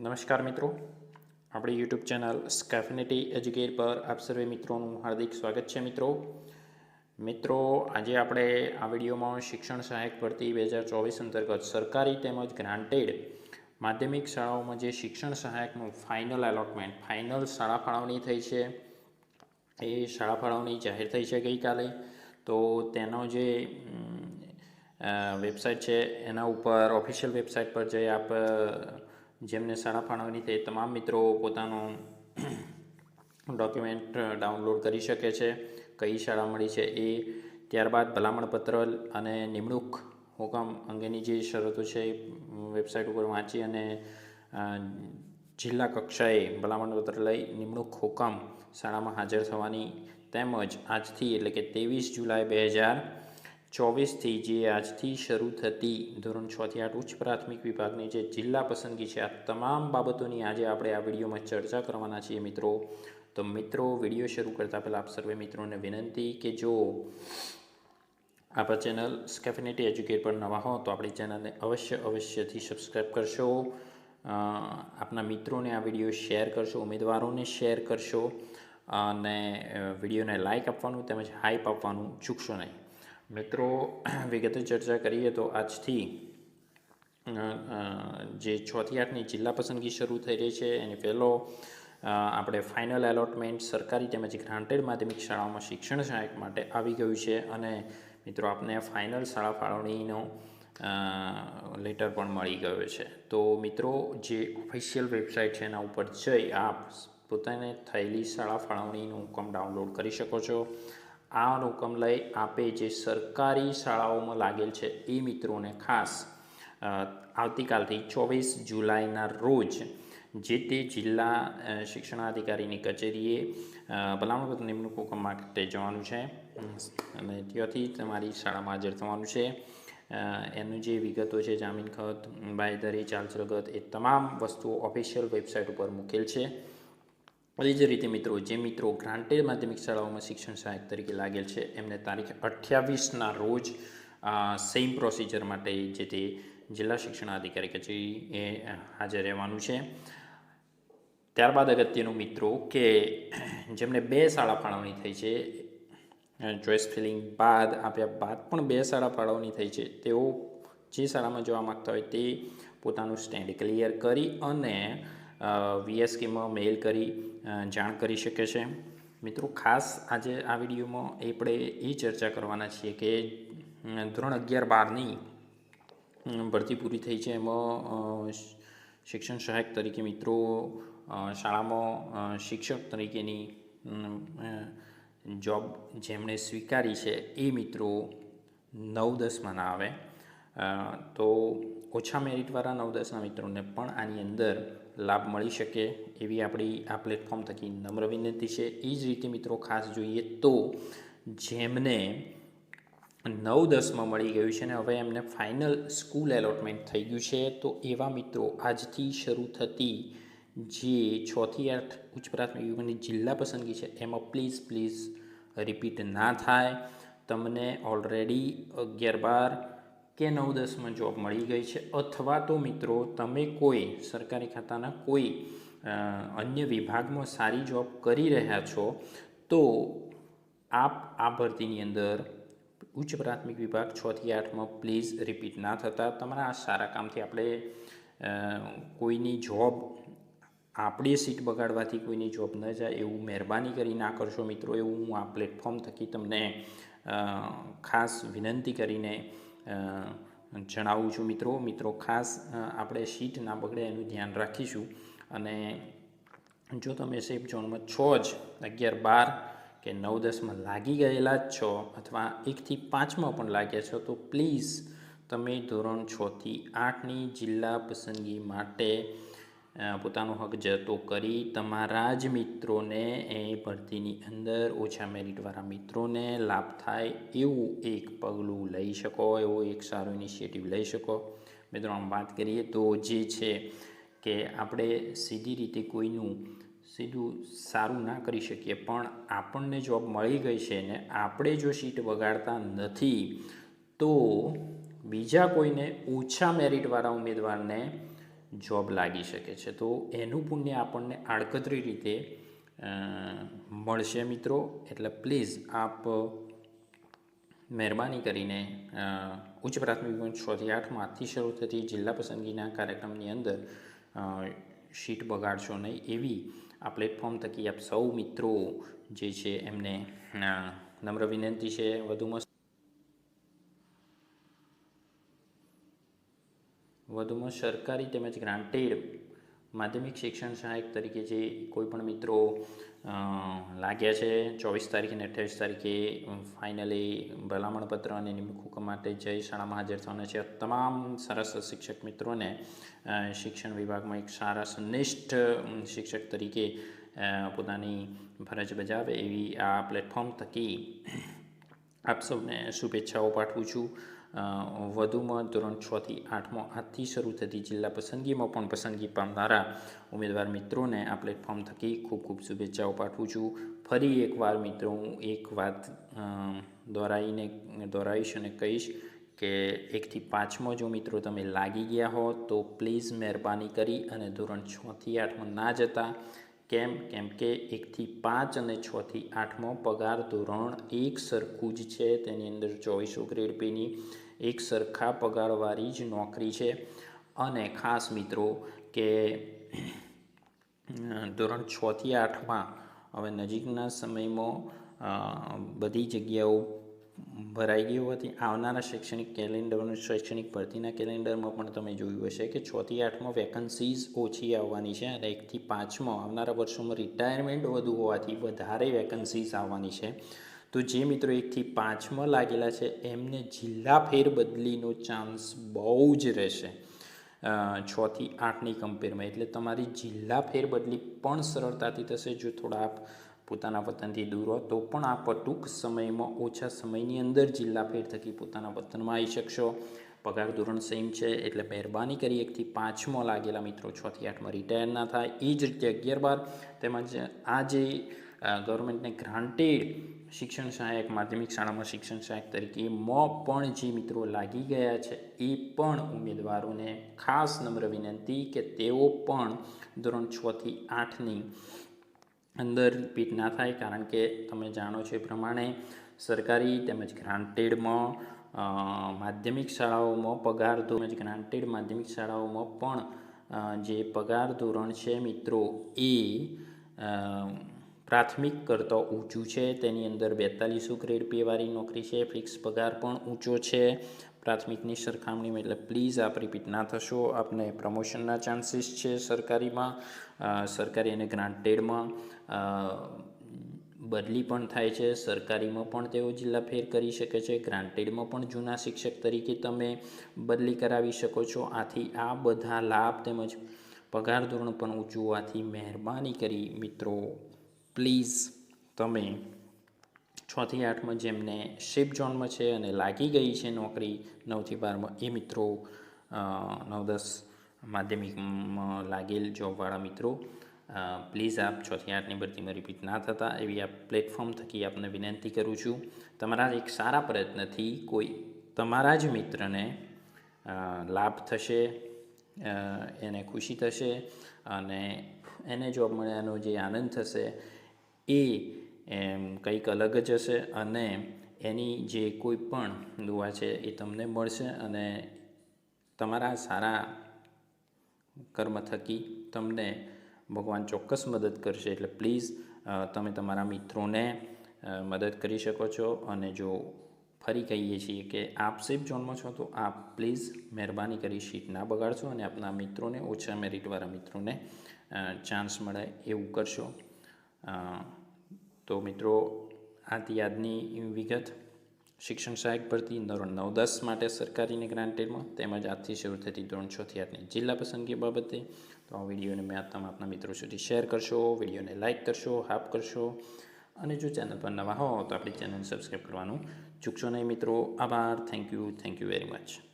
નમસ્કાર મિત્રો. આપણી યુટ્યુબ ચેનલ સ્કેફિનિટી એજ્યુકેટ પર આપ સર્વે મિત્રોનું હાર્દિક સ્વાગત છે મિત્રો. મિત્રો, આજે આપણે આ વિડીયોમાં શિક્ષણ સહાયક ભરતી બે હજાર ચોવીસ અંતર્ગત સરકારી તેમજ ગ્રાન્ટેડ માધ્યમિક શાળાઓમાં જે શિક્ષણ સહાયકનું ફાઇનલ એલોટમેન્ટ ફાઇનલ શાળા ફાળવણી થઈ છે. એ શાળા ફાળવણી જાહેર થઈ છે ગઈકાલે. તો તેનો જે વેબસાઇટ છે, એના ઉપર ઓફિશિયલ વેબસાઇટ પર જઈ આપ જેમને શાળા ફાળવણી થઈ તમામ મિત્રો પોતાનું ડોક્યુમેન્ટ ડાઉનલોડ કરી શકે છે. કઈ શાળા મળી છે એ ત્યારબાદ ભલામણપત્ર અને નિમણૂક હુકમ અંગેની જે શરતો છે એ વેબસાઇટ ઉપર વાંચી અને જિલ્લા કક્ષાએ ભલામણપત્ર લઈ નિમણૂક હુકમ શાળામાં હાજર થવાની તેમજ આજથી એટલે કે ત્રેવીસ જુલાઈ બે હજાર ચોવીસથી જે આજથી શરૂ થતી ધોરણ છથી આઠ ઉચ્ચ પ્રાથમિક વિભાગની જે જિલ્લા પસંદગી છે, આ તમામ બાબતોની આજે આપણે આ વિડીયોમાં ચર્ચા કરવાના છીએ મિત્રો. તો મિત્રો, વીડિયો શરૂ કરતાં પહેલાં આપ સર્વે મિત્રોને વિનંતી કે જો આપણા ચેનલ સ્કેફિનેટી એજ્યુકેટ પર નવા હો તો આપણી ચેનલને અવશ્ય, અવશ્યથી સબસ્ક્રાઈબ કરશો. આપના મિત્રોને આ વીડિયો શેર કરશો, ઉમેદવારોને શેર કરશો અને વિડીયોને લાઇક આપવાનું તેમજ હાઇપ આપવાનું ચૂકશો નહીં. મિત્રો, વિગતે ચર્ચા કરીએ તો આજથી જે છથી આઠની જિલ્લા પસંદગી શરૂ થઈ રહી છે, એની પહેલો આપણે ફાઇનલ એલોટમેન્ટ સરકારી તેમજ ગ્રાન્ટેડ માધ્યમિક શાળાઓમાં શિક્ષણ સહાયક માટે આવી ગયું છે. અને મિત્રો, આપને ફાઇનલ શાળા ફાળવણીનો લેટર પણ મળી ગયો છે. તો મિત્રો, જે ઓફિશિયલ વેબસાઇટ છે એના ઉપર જઈ આપ પોતાને થયેલી શાળા ફાળવણીનું હુકમ ડાઉનલોડ કરી શકો છો. આ લઈ આપે જે સરકારી શાળાઓમાં લાગેલ છે, એ મિત્રોને ખાસ આવતીકાલથી ચોવીસ જુલાઈના રોજ જે તે જિલ્લા શિક્ષણાધિકારીની કચેરીએ ભલામણપત્ર નિમણૂક હુકમ માટે જવાનું છે. અને ત્યાંથી તમારી શાળામાં હાજર થવાનું છે. એનું જે વિગતો છે, જામીન ખત બાયદરી ચાલચલગત, એ તમામ વસ્તુઓ ઓફિશિયલ વેબસાઇટ ઉપર મૂકેલ છે. એ જ રીતે મિત્રો, જે મિત્રો ગ્રાન્ટેડ માધ્યમિક શાળાઓમાં શિક્ષણ સહાયક તરીકે લાગેલ છે, એમને તારીખ અઠ્યાવીસના રોજ સેમ પ્રોસિજર માટે જે તે જિલ્લા શિક્ષણાધિકારી કચેરી એ હાજર રહેવાનું છે. ત્યારબાદ અગત્યનું મિત્રો કે, જેમને બે શાળા ફાળવણી થઈ છે ચોઈસ ફિલિંગ બાદ, આપ્યા બાદ પણ બે શાળા ફાળવણી થઈ છે, તેઓ જે શાળામાં જવા માગતા હોય તે પોતાનું સ્ટેન્ડ ક્લિયર કરી અને વીએસકેમાં મેલ કરી જાણ કરી શકે છે. મિત્રો, ખાસ આજે આ વિડીયોમાં આપણે એ ચર્ચા કરવાના છીએ કે ધોરણ અગિયાર બારની ભરતી પૂરી થઈ છે એમાં શિક્ષણ સહાયક તરીકે મિત્રો શાળામાં શિક્ષક તરીકેની જોબ જેમણે સ્વીકારી છે એ મિત્રો નવ દસમાં ના આવે. તો ઓછા મેરિટવાળા નવ દસના મિત્રોને પણ આની અંદર લાભ મળી શકે એવી આપણી આ પ્લેટફોર્મ થકી નમ્ર વિનંતી છે. એ જ રીતે મિત્રો ખાસ જોઈએ તો જેમને નવ દસમાં મળી ગયું છે ને હવે એમને ફાઇનલ સ્કૂલ એલોટમેન્ટ થઈ ગયું છે, તો એવા મિત્રો આજથી શરૂ થતી જે છથી આઠ ઉચ્ચ પ્રાથમિક યુગની જિલ્લા પસંદગી છે, એમાં પ્લીઝ પ્લીઝ રિપીટ ના થાય. તમને ઓલરેડી અગિયાર બાર કે નવ, દસમાં જોબ મળી ગઈ છે? અથવા તો મિત્રો, તમે કોઈ સરકારી ખાતાના કોઈ અન્ય વિભાગમાં સારી જોબ કરી રહ્યા છો, તો આપ આ ભરતીની અંદર ઉચ્ચ પ્રાથમિક વિભાગ છથી આઠમાં પ્લીઝ રિપીટ ના થતા. તમારા આ સારા કામથી આપણે કોઈની જોબ આપણી સીટ બગાડવાથી કોઈની જોબ ન જાય એવું મહેરબાની કરી ના કરશો મિત્રો. એવું હું આ પ્લેટફોર્મ થકી તમને ખાસ વિનંતી કરીને જણાવું છું મિત્રો. મિત્રો, ખાસ આપણે સીટ ના બગડે એનું ધ્યાન રાખીશું. અને જો તમે સેફ ઝોનમાં છો જ, અગિયાર બાર કે નવ દસમાં લાગી ગયેલા જ છો અથવા એકથી પાંચમાં પણ લાગ્યા છો, તો પ્લીઝ તમે ધોરણ છથી આઠની જિલ્લા પસંદગી માટે પોતાનો હક જતો કરી તમારા જ મિત્રોને એ ભરતીની અંદર ઓછા મેરિટવાળા મિત્રોને લાભ થાય એવું એક પગલું લઈ શકો, એવો એક સારો ઇનિશિયેટિવ લઈ શકો. મિત્રો, આમ વાત કરીએ તો જે છે કે આપણે સીધી રીતે કોઈનું સીધું સારું ના કરી શકીએ, પણ આપણને જોબ મળી ગઈ છે ને આપણે જો સીટ વગાડતા નથી, તો બીજા કોઈને ઓછા મેરિટવાળા ઉમેદવારને જોબ લાગી શકે છે. તો એનું પુણ્ય આપણને આડકતરી રીતે મળશે મિત્રો. એટલે પ્લીઝ આપ મહેરબાની કરીને ઉચ્ચ પ્રાથમિક ધોરણ છથી આઠમાંથી શરૂ થતી જિલ્લા પસંદગીના કાર્યક્રમની અંદર શીટ બગાડશો નહીં એવી આ પ્લેટફોર્મ થકી આપ સૌ મિત્રો જે છે એમને નમ્ર વિનંતી છે. વધુમાં વધુમાં સરકારી તેમજ ગ્રાન્ટેડ માધ્યમિક શિક્ષણ સહાયક તરીકે જે કોઈપણ મિત્રો લાગ્યા છે, ચોવીસ તારીખે અને અઠ્યાવીસ તારીખે ફાઇનલી ભલામણપત્ર અને નિમણૂક માટે જય શાળામાં હાજર થવાના છે તમામ સરસ શિક્ષક મિત્રોને શિક્ષણ વિભાગમાં એક સારા સંનિષ્ઠ શિક્ષક તરીકે પોતાની ફરજ બજાવે એવી આ પ્લેટફોર્મ થકી આપ સૌને શુભેચ્છાઓ પાઠવું છું. વધુમાં ધોરણ છથી આઠમાં આજથી શરૂ થતી જિલ્લા પસંદગીમાં પણ પસંદગી પામનારા ઉમેદવાર મિત્રોને આ પ્લેટફોર્મ થકી ખૂબ ખૂબ શુભેચ્છાઓ પાઠવું છું. ફરી એકવાર મિત્રો હું એક વાત દોહરાઈને દોહરાવીશ અને કહીશ કે એકથી પાંચમો જો મિત્રો તમે લાગી ગયા હો તો પ્લીઝ મહેરબાની કરી અને ધોરણ છથી આઠમાં ના જતા કેમ? કેમ કે એકથી પાંચ અને છથી આઠમો પગાર ધોરણ એક સરખું જ છે. તેની અંદર ચોવીસો ગ્રેડ પેની એક સરખા પગારવાળી જ નોકરી છે. અને ખાસ મિત્રો કે ધોરણ છથી આઠમાં, હવે નજીકના સમયમાં બધી જગ્યાઓ ભરાઈ ગઈ હોવાથી આવનારા શૈક્ષણિક કેલેન્ડરનું શૈક્ષણિક ભરતીના કેલેન્ડરમાં પણ તમે જોયું હશે કે છથી આઠમાં વેકન્સીઝ ઓછી આવવાની છે અને એકથી પાંચમાં આવનારા વર્ષોમાં રિટાયરમેન્ટ વધુ હોવાથી વધારે વેકન્સીઝ આવવાની છે. તો જે મિત્રો એકથી પાંચમાં લાગેલા છે, એમને જિલ્લા ફેરબદલીનો ચાન્સ બહુ જ રહેશે. છથી આઠની કમ્પેરમાં એટલે તમારી જિલ્લા ફેરબદલી પણ સરળતાથી થશે. જો થોડા આપ પોતાના વતનથી દૂર હો તો પણ આપ ટૂંક સમયમાં ઓછા સમયની અંદર જિલ્લા ફેર થકી પોતાના વતનમાં આવી શકશો. પગાર ધોરણ સેમ છે, એટલે મહેરબાની કરી એકથી પાંચમાં લાગેલા મિત્રો, છથી આઠમાં રિટાયર ના થાય. એ જ રીતે અગિયાર બાર તેમજ આ જે ગવર્મેન્ટને ગ્રાન્ટેડ શિક્ષણ સહાયક, માધ્યમિક શાળામાં શિક્ષણ સહાયક તરીકે માં પણ જે મિત્રો લાગી ગયા છે, એ પણ ઉમેદવારોને ખાસ નમ્ર વિનંતી કે તેઓ પણ ધોરણ છથી આઠની અંદર રિપીટ ના થાય કારણ કે તમે જાણો છો એ પ્રમાણે સરકારી તેમજ ગ્રાન્ટેડમાં માધ્યમિક શાળાઓમાં પગાર તેમજ ગ્રાન્ટેડ માધ્યમિક શાળાઓમાં પણ જે પગાર ધોરણ છે મિત્રો એ પ્રાથમિક કરતાં ઊંચું છે, તેની અંદર બેતાલીસો ગ્રેડ પેવાળી નોકરી છે, ફિક્સ પગાર પણ ઊંચો છે. પ્રાથમિકની સરખામણીમાં એટલે પ્લીઝ આપ રિપીટ ના થશો, આપને પ્રમોશનના ચાન્સીસ છે સરકારીમાં સરકારી અને ગ્રાન્ટેડમાં બદલી પણ થાય છે, સરકારીમાં પણ તેઓ જિલ્લા ફેર કરી શકે છે ગ્રાન્ટેડમાં પણ જૂના શિક્ષક તરીકે તમે બદલી કરાવી શકો છો. આથી આ બધા લાભ તેમજ પગાર ધોરણ પણ ઊંચું હોવાથી મહેરબાની કરી મિત્રો. પ્લીઝ તમે છથી આઠમાં જેમને શિપ ઝોનમાં છે અને લાગી ગઈ છે નોકરી, નવથી બારમાં એ મિત્રો નવ દસ માધ્યમિકમાં લાગેલ જોબવાળા મિત્રો પ્લીઝ આપ છથી આઠની ભરતીમાં રિપીટ ના થતા એવી આ પ્લેટફોર્મ થકી આપને વિનંતી કરું છું. તમારા એક સારા પ્રયત્નથી કોઈ તમારા જ મિત્રને લાભ થશે એને ખુશી થશે અને એને જોબ મળ્યાનો જે આનંદ થશે એ કંઈક અલગ જ હશે અને એની જે કોઈ પણ દુઆ છે એ તમને મળશે અને તમારા સારા કર્મ થકી તમને ભગવાન ચોક્કસ મદદ કરશે. એટલે પ્લીઝ તમે તમારા મિત્રોને મદદ કરી શકો છો અને જો ફરી કહીએ છીએ કે આપ સેફ ઝોનમાં છો, તો આપ પ્લીઝ મહેરબાની કરી શીટ ના બગાડશો અને આપના મિત્રોને, ઓછા મેરિટવાળા મિત્રોને ચાન્સ મળે એવું કરશો. તો મિત્રો, આથી આજની વિગત. શિક્ષણ સહાયક ભરતી ધોરણ નવ દસ માટે સરકારીને ગ્રાન્ટેડમાં તેમજ આજથી શરૂ થતી ધોરણ છથી આઠની જિલ્લા પસંદગી બાબતે. તો આ વિડીયોને મેં તમે આપના મિત્રો સુધી શેર કરશો, વિડીયોને લાઇક કરશો હાપ કરશો. અને જો ચેનલ પર નવા હો તો આપણી ચેનલ સબસ્ક્રાઈબ કરવાનું ચૂકશો નહીં મિત્રો. આભાર. Thank you. Thank you very much.